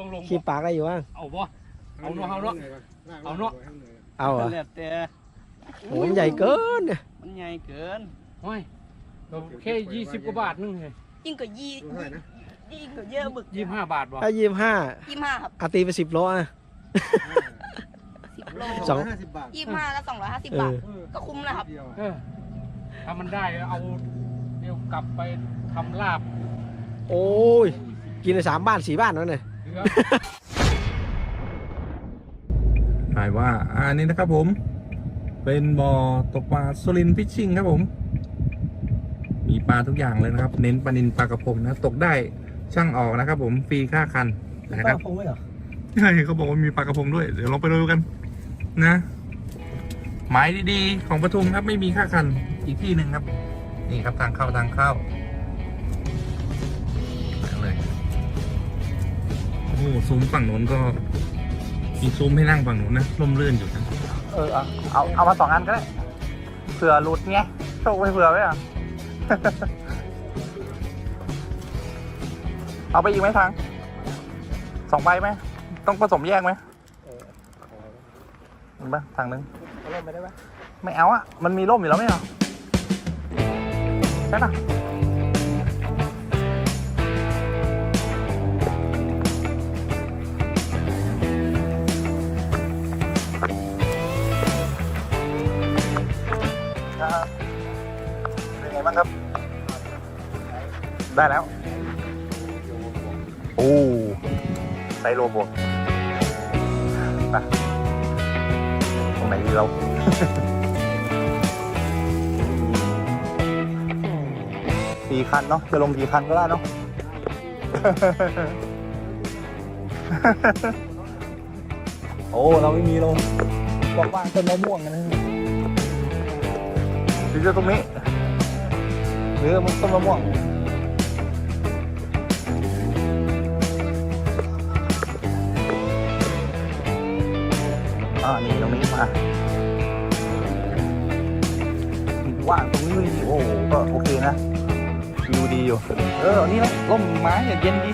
ต้องลงขี้ปากได้อยู่บ้างเอาบ่เอาเนาะเอาเนาะเอาเนาะเอาเหรอะแล้วแต่โหมันใหญ่เกินเนี่ยมันใหญ่เกินโอ้ยเราแค่ยี่สิบกว่าบาทนึงไงยิ่งกว่ายี่ยิ่งกว่าเยอะบึกยี่สิบห้าบาทบ่ถ้ายี่สิบห้ายี่ห้าครับอาตีไปสิบโลอะสิบโลสองห้าสิบบาทยี่ห้าแล้วสองร้อยห้าสิบเอบาทอก็คุ้มนะครับเดียวเออถ้ามันได้เอาเดี๋ยวกลับไปทำลาบ โอ้ย กินในสามบ้านสี่บ้านนั่นเลย เหลือหมายว่าอันนี้นะครับผม เป็นบ่อตกปลาสุรินฟิชชิงครับผม มีปลาทุกอย่างเลยนะครับ เน้นปลานินปลากระพงนะ ตกได้ช่างออกนะครับ ผมฟรีค่าคันนะครับคงไม่หรอใช่เขาบอกว่ามีปลากระพงด้วย เดี๋ยวลองไปดูกัน นะหมายดีๆของปทุมครับไม่มีค่าคันอีกที่หนึ่งครับ นี่ครับทางเข้าทางเข้า อ้ซุ้มฝั่งโน้นก็ มีซุ้มให้นั่งฝั่งโน้นนะร่มรื่นอยู่นะเออเอาเอาเอามาสองอันก็ได้เผื่อหลุดไงโชคไว้เผื่อไว้อะเอาไปอีกไหมทางสองใบไหมต้องผสมแยกไหมเห็นปะทางนึงเล่นไปได้ไหมไม่เอาอะมันมีร่มอยู่แล้วไม่เหรอใช่ปะ ได้แล้ว โอ้ไซโลบวกไปตรงไหนดีเราสี่คันเนาะจะลงกี่คันก็ได้เนาะโอ้เราไม่มีลงบอกว่างต้นมะม่วงกันนะหรือจะตรงนี้หรือมันต้นมะม่วง นี่ตรงนี้มาว่างตรงนี้ดีโอ้โหก็โอเคนะวิวดีอยู่ เออ นี่นะร่มไม้เนี่ยเย็นดี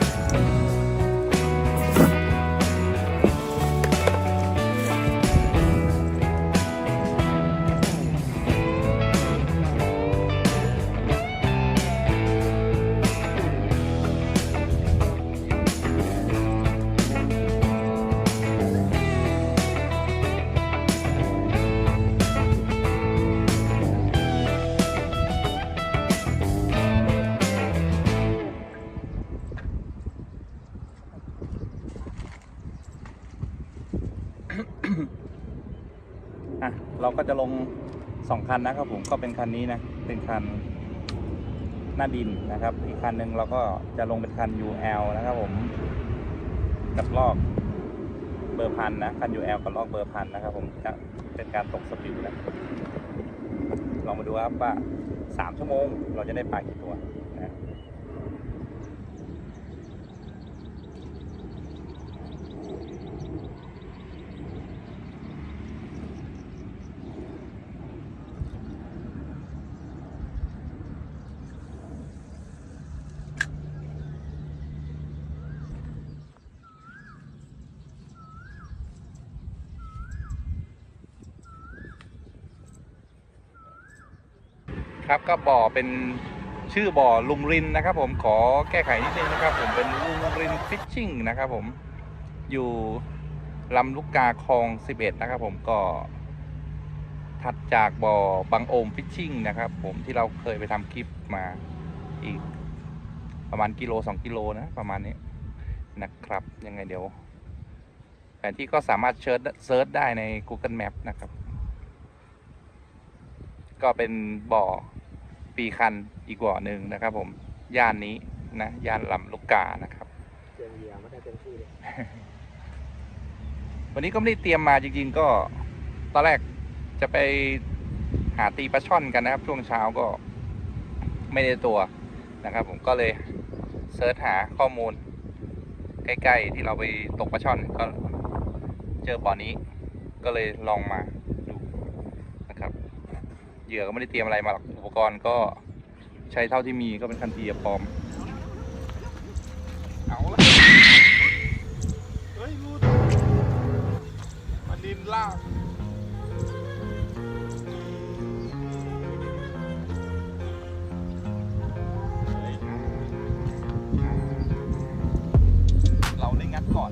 อะเราก็จะลงสองคันนะครับผมก็เป็นคันนี้นะเป็นคันหน้าดินนะครับ อีกคันหนึ่งเราก็จะลงเป็นคัน UL นะครับผมกับลอกเบอร์พันนะคัน UL กับลอกเบอร์พันนะครับ ผมจะเป็นการตกสปิวนะลองมาดูครับว่าสามชั่วโมง เราจะได้ปลากี่ตัวนะ ครับ ก็บ่อเป็นชื่อบ่อลุงรินนะครับ ผมขอแก้ไขนิดนึงนะครับ ผมเป็นลุงรินฟิชชิ่งนะครับ ผมอยู่ลำลูกกาคลอง11นะครับ ผมก็ถัดจากบ่อบางโอมฟิชชิ่งนะครับ ผมที่เราเคยไปทำคลิปมาอีกประมาณกิโลสองกิโลนะประมาณนี้นะครับ ยังไงเดี๋ยวแผนที่ก็สามารถเชิญเซิร์ชได้ใน Google Map นะครับ ก็เป็นบ่อ ปีคันอีกบ่อหนึ่งนะครับ ผมย่านนี้นะย่านลำลูกกานะครับเตรียมเหยื่อมาได้เต็มที่เลยวันนี้ก็ไม่ได้เตรียมมาจริงๆก็ตอนแรกจะไปหาตีปลาช่อนกันนะครับ ช่วงเช้าก็ไม่ได้ตัวนะครับ ผมก็เลยเซิร์ชหาข้อมูล ใกล้ ๆ ที่เราไปตกปลาช่อนก็เจอบ่อนี้ ก็เลยลองมาดูนะครับ เหยื่อก็ไม่ได้เตรียมอะไรมาอุปกรณ์ก็ใช้เท่าที่มีก็เป็นคันเทียปลอมเอาละเฮ้ยูมันดินล่ากเราได้งัดก่อน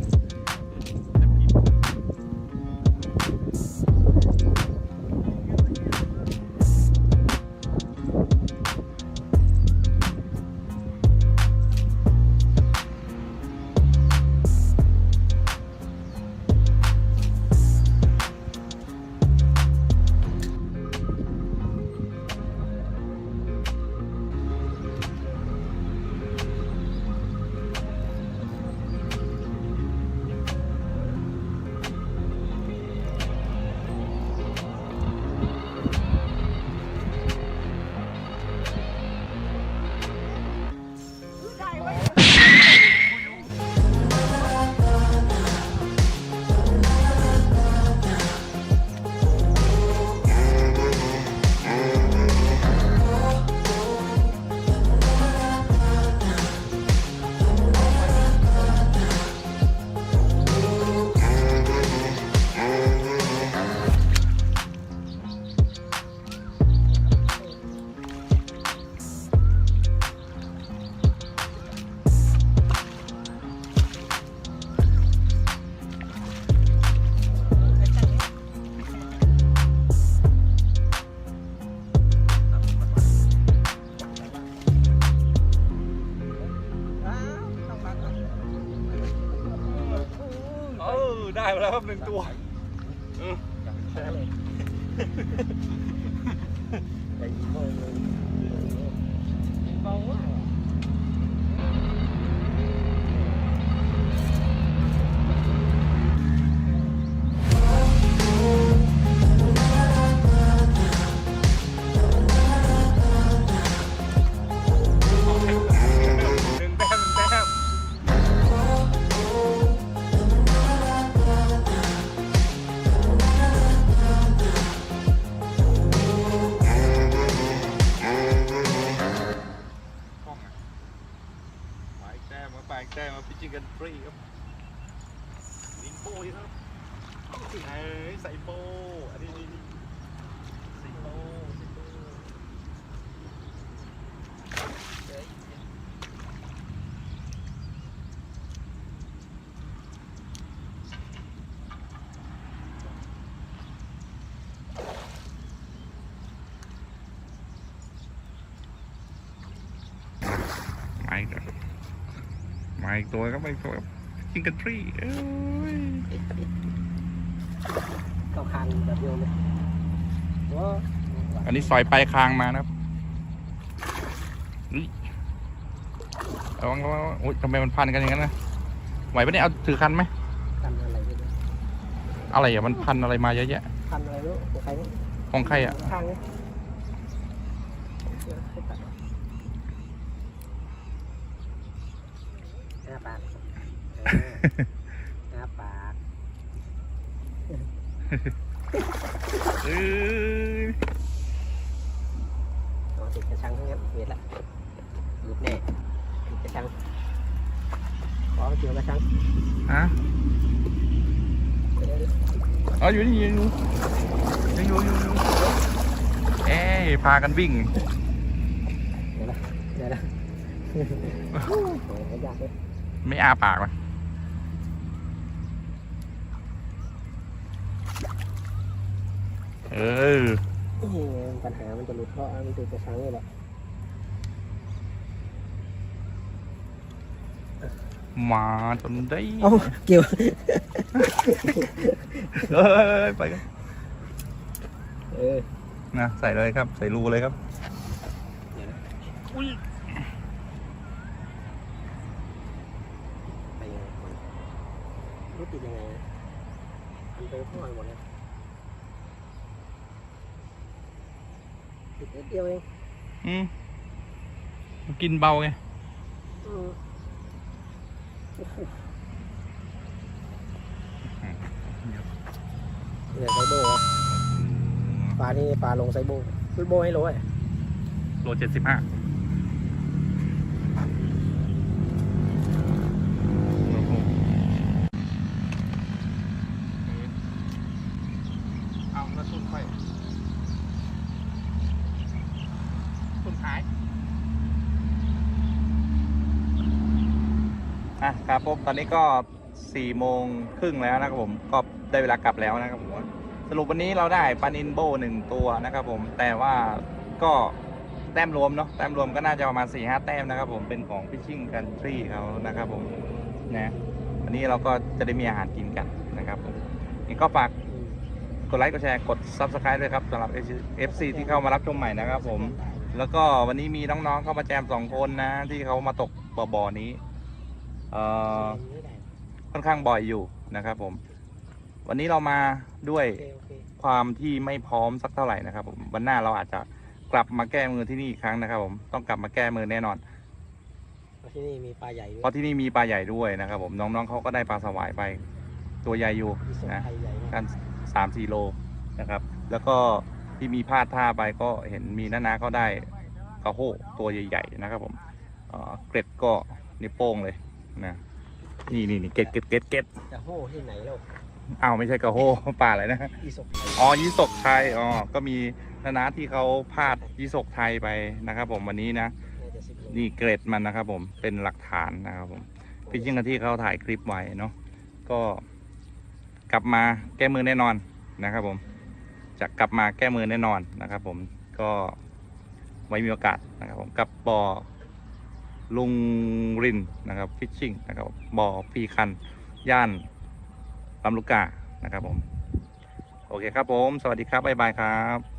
ได้มาแล้วครับหนึ่งตัวห โป้ยครับเอ้ยใส่โป้อันนี้นี่นี่ใส่โป้ใส่โป้เฮ้ยมาอีกแล้วมาอีกตัวครับมาอีกตัว ครับพิจิงกันฟรีเอ้ยเข้าคางแบบเดียวเลยว้าอันนี้ซอยปลายคางมานะครับอุ๊ยระวังระวังระวังโอ๊ยทำไมมันพันกันอย่างนั้นนะไหวปะเนี่ยเอาถือคันไหมพันอะไรไม่รู้อะไรอะมันพันอะไรมาเยอะแยะพันอะไรไม่รู้ของใครเนี่ยของใครอะข้างเนี่ยให้ตัดหน้าปากเออ หน้าปากเอ้ยเอาติดกระชังทั้งนั้นเวทละหลุดแน่ติดกระชัง ขอเกี่ยวกระชังฮะเดี๋ยวๆอ๋ออยู่นี่ยังอยู่ยังอยู่ยังอยู่เอ้ยพากันวิ่งเดี๋ยวนะเดี๋ยวนะโอ้โหยากเลยไม่อ้าปากวะเออ อื้อหือปัญหามันจะหลุดเพราะมันติดกระชังนี่แหละมาจนได้เอ้าเกี่ยวเอ้ยไปกันเออนะใส่เลยครับ ใส่รูเลยครับไปยังไงก่อนรู้ติดยังไงนะมันไปพ่อยหมดเลย ติดนิดเดียวเองอืมกินเบาไงอืมเนี่ยไซโบครับปลานี่ปลาลงไซโบไซโบให้โรยโลเจ็ดสิบห้า ขายอะครับผมตอนนี้ก็สี่โมงครึ่งแล้วนะครับผมก็ได้เวลากลับแล้วนะครับผมสรุปวันนี้เราได้ปานินโบหนึ่งตัวนะครับผมแต่ว่าก็แต้มรวมเนาะแต้มรวมก็น่าจะประมาณ4ี่ห้าแต้มนะครับผมเป็นของพิชชิ่งกันทรีเขานะครับผมนะวันนี้เราก็จะได้มีอาหารกินกันนะครับผมนี่ก็ฝากกดไลค์กดแชร์กด Subscribe ด้วยครับสำหรับ FC ที่เข้ามารับชมใหม่นะครับผม แล้วก็วันนี้มีน้องๆเข้ามาแจมสองคนนะ ที่เขามาตกบ่อบ่อนี้เอ่อค่อนข้างบ่อยอยู่นะครับผม วันนี้เรามาด้วยโอเคโอเคความที่ไม่พร้อมสักเท่าไหร่นะครับผมวันหน้าเราอาจจะกลับมาแก้มือที่นี่อีกครั้งนะครับ ผมต้องกลับมาแก้มือแน่นอน เพราะที่นี่มีปลาใหญ่ด้วยเพราะที่นี่มีปลาใหญ่ด้วยนะครับ ผมน้องๆเขาก็ได้ปลาสวายไป ตัวใหญ่อยู่ที่สุดนะ ไทยใหญ่มากกันสามสี่โลนะครับ แล้วก็ ที่มีพลาดท่าไปก็เห็นมีน้านาเขาได้กระโหตัวใหญ่ๆนะครับผมเอ่อเกร็ดก็นิ้วโป้งเลยนะนี่นี่นี่เกร็ดเกร็ดเกร็ดเกร็ดจะโห่ที่ไหนแล้วอ้าวไม่ใช่กระโหปลาอะไรนะอีสกไทยอ๋อยี่สกไทยอ๋อก็มีนานาที่เขาพลาดยี่สกไทยไปนะครับ ผมวันนี้นะน่าจะสิบโลนี่เกรดมันนะครับ ผมเป็นหลักฐานนะครับผมพี่ชิงกันที่เขาถ่ายคลิปไว้เนาะก็กลับมาแก้มือแน่นอนนะครับผม จะกลับมาแก้มือแน่นอนนะครับ ผมก็ไว้มีโอกาสนะครับ ผมกับบ่อลุงรินนะครับฟิชชิ่งนะครับบ่อพีคัน ย่านลำลูกกานะครับผม โอเคครับผม สวัสดีครับบ๊ายบายครับ